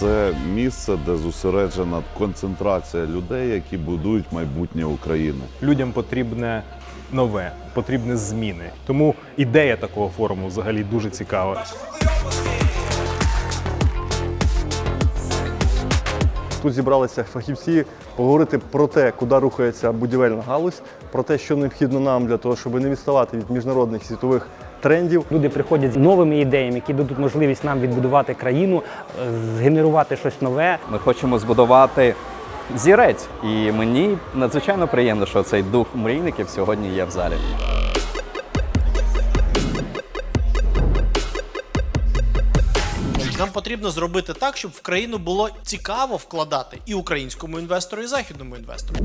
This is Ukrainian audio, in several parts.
Це місце, де зосереджена концентрація людей, які будують майбутнє України. Людям потрібне нове, потрібне зміни. Тому ідея такого форуму взагалі дуже цікава. Тут зібралися фахівці поговорити про те, куди рухається будівельна галузь, про те, що необхідно нам для того, щоб не відставати від міжнародних світових трендів. Люди приходять з новими ідеями, які дадуть можливість нам відбудувати країну, е, згенерувати щось нове. Ми хочемо збудувати зірець. І мені надзвичайно приємно, що цей дух мрійників сьогодні є в залі. Нам потрібно зробити так, щоб в країну було цікаво вкладати і українському інвестору, і західному інвестору.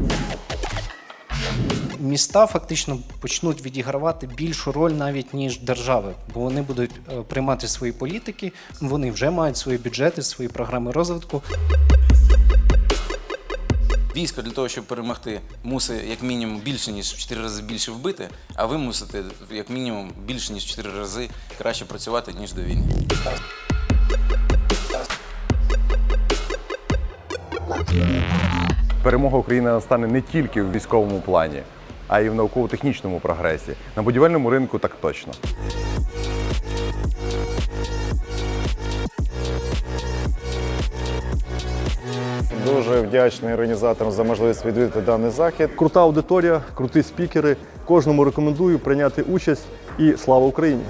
міста фактично почнуть відігравати більшу роль навіть ніж держави, бо вони будуть е, приймати свої політики, вони вже мають свої бюджети, свої програми розвитку. Військо для того, щоб перемогти, мусить як мінімум більше ніж в 4 рази більше вбити, а ви мусите як мінімум більше ніж в 4 рази краще працювати ніж до війни. Перемога України настане не тільки в військовому плані, а й в науково-технічному прогресі. На будівельному ринку так точно. Вдячний організаторам за можливість відвідати даний захід. Крута аудиторія, круті спікери. Кожному рекомендую прийняти участь і слава Україні!